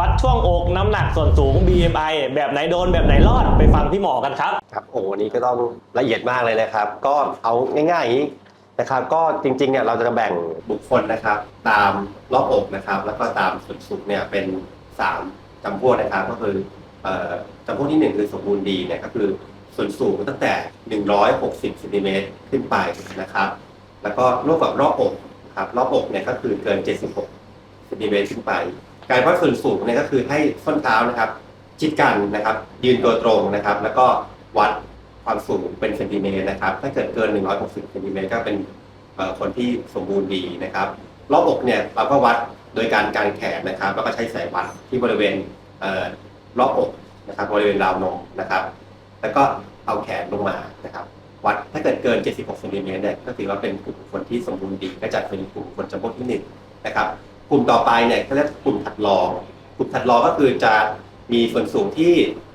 วัดช่วงอกน้ำหนักส่วนสูง BMI แบบไหนโดนแบบไหนรอดไปฟังพี่หมอกันครับ ครับโอ้โหอันนี้ก็ต้องละเอียดมากเลยนะครับ ก็เอาง่ายๆอย่างนี้นะครับ ก็จริงๆเนี่ยเราจะแบ่งบุคคลนะครับ ตามรอบอกนะครับ แล้วก็ตามส่วนสูงเนี่ยเป็น 3จำพวกนะครับก็คือเอ่อจำพวกที่หนึ่งคือสมบูรณ์ดีเนี่ยก็คือส่วนสูงตั้งแต่ 160ซนติเมตรขึ้นไปนะครับ แล้วก็ร่วมกับรอบอกนะครับรอบอกเนี่ยก็คือเกิน 76ซนติเมตรขึ้นไป การวัดส่วนสูงเนี่ยก็คือให้ส้นเท้านะครับชิดกันนะครับ ยืนตัวตรงนะครับ แล้วก็วัดความสูงเป็นเซนติเมตรนะครับ ถ้าเกิดเกิน 160เซนติเมตรก็เป็นคนที่สมบูรณ์ดีนะครับรอบอกเนี่ยเราก็วัดโดยการกางแขนนะครับ แล้วก็ใช้สายวัดที่บริเวณเรอบอกนะครับ บริเวณราวนมนะครับ แล้วก็เอาแขนลงมานะครับ วัดถ้าเกิดเกิน 76เซนติเมตรเนี่ยก็ถือว่าเป็นกลุ่มคนที่สมบูรณ์ดี ก็จัดเป็นกลุ่มคนจำพวกที่หนึ่งนะครับ กลุ่มต่อไปเนี่ยเขาเรียกกลุ่มถัดรอง กลุ่มถัดรองก็คือจะมีส่วนสูงที่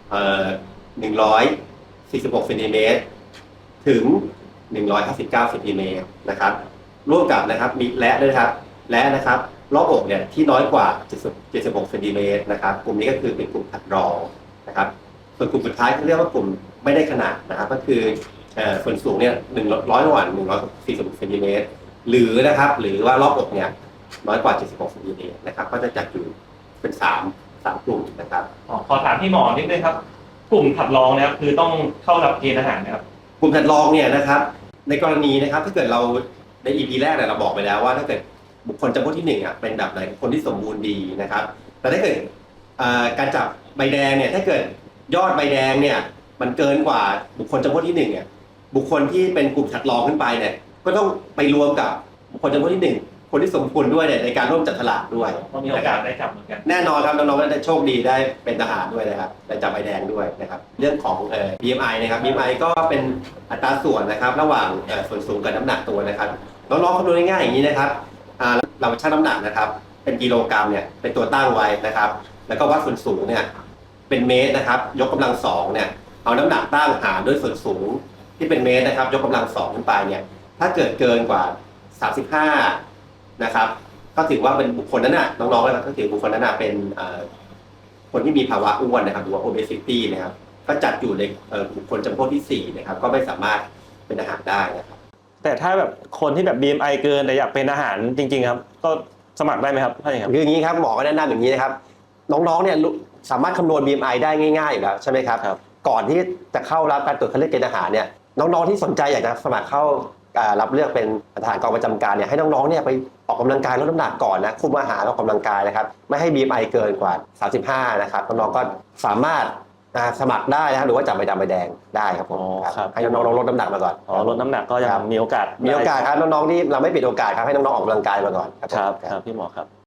เอ่อ146เซนติเมตรถึง159เซนติเมตรนะครับ ร่วมกับนะครับมีและด้วยครับ และนะครับรอบอกเนี่ยที่น้อยกว่า76เซนติเมตรนะครับ กลุ่มนี้ก็คือเป็นกลุ่มถัดรองนะครับ ส่วนกลุ่มสุดท้ายเขาเรียกว่ากลุ่มไม่ได้ขนาดนะครับ ก็คือเอ่อส่วนสูงเนี่ยหนึ่งร้อยกว่าหนึ่งร้อยสี่สิบเซนติเมตรหรือนะครับ หรือว่ารอบอกเนี่ย น้อยกว่า 76เซนติเมตรนะครับ ก็จะจัดอยู่เป็นสามสามกลุ่มนะครับ อ๋อขอถามพี่หมอนิดนึงครับ กลุ่มถัดรองนะครับคือต้องเข้ารับเกณฑ์อาหารนะครับ กลุ่มถัดรองเนี่ยนะครับ ในกรณีนะครับถ้าเกิดเราใน EP แรกเนี่ยเราบอกไปแล้วว่าถ้าเกิดบุคคลจำพวกที่หนึ่งอะเป็นแบบไหนคนที่สมบูรณ์ดีนะครับ แต่ถ้าเกิดเอ่อการจับใบแดงเนี่ยถ้าเกิดยอดใบแดงเนี่ยมันเกินกว่าบุคคลจำพวกที่หนึ่งเนี่ยบุคคลที่เป็นกลุ่มถัดรองขึ้นไปเนี่ยก็ต้องไปรวมกับบุคคลจำพวกที่หนึ่ง คนที่สมควรด้วยเนี่ยในการร่วมจัดฉลากด้วยก็มีโอกาสได้จับเหมือนกัน แน่นอนครับน้องๆก็ได้โชคดีได้เป็นทหารด้วยนะครับได้จับใบแดงด้วยนะครับเรื่องของเอ่อ BMI นะครับ BMI ก็เป็นอัตราส่วนนะครับ ระหว่างเอ่อส่วนสูงกับน้ำหนักตัวนะครับน้องๆคำนวณง่ายๆอย่างนี้นะครับอ่าเราชั่งน้ำหนักนะครับ เป็นกิโลกรัมเนี่ยเป็นตัวตั้งไว้นะครับ แล้วก็วัดส่วนสูงเนี่ยเป็นเมตรนะครับ ยกกำลังสองเนี่ยเอาน้ำหนักตั้งหารด้วยส่วนสูงที่เป็นเมตรนะครับ ยกกำลังสองขึ้นไปเนี่ยถ้าเกิดเกินกว่า 35 นะครับ ก็ถือว่าเป็นบุคคลนั้นน่ะน้องๆนะครับก็ถือบุคคลนั้นน่ะเป็นเอ่อคนที่มีภาวะอ้วนนะครับหรือว่า obesity นะครับ ก็จัดอยู่ในเอ่อบุคคลจำพวกที่4นะครับ ก็ไม่สามารถเป็นอาหารได้นะครับ แต่ถ้าแบบคนที่แบบ BMI เกินแต่อยากเป็นอาหารจริง ๆ ครับ ก็สมัครได้ไหมครับถ้าอย่างนั้นคืออย่างนี้ครับหมอก็แนะนำอย่างนี้นะครับ น้องๆเนี่ยรู้สามารถคำนวณ BMI ได้ง่ายๆอยู่แล้วใช่ไหมครับครับ ก่อนที่จะเข้ารับการตรวจคัดเลือกเกณฑ์อาหารเนี่ยน้องๆที่สนใจอยากจะสมัครเข้าอ่า รับเลือกเป็นทหารกองประจำการเนี่ยให้น้องๆเนี่ยไปออกกำลังกายลดน้ำหนักก่อนนะคุมอาหารออกกำลังกายนะครับไม่ให้ BMI เกินกว่า 35 นะครับน้องๆก็สามารถอ่าสมัครได้นะครับหรือว่าจับใบดำใบแดงได้ครับผมอ๋อครับให้น้องๆลดน้ำหนักมาก่อนอ๋อลดน้ำหนักก็ยังครับมีโอกาสมีโอกาสครับน้องๆที่เราไม่ปิดโอกาสครับให้น้องๆออกกำลังกายมาก่อนครับครับพี่หมอครับ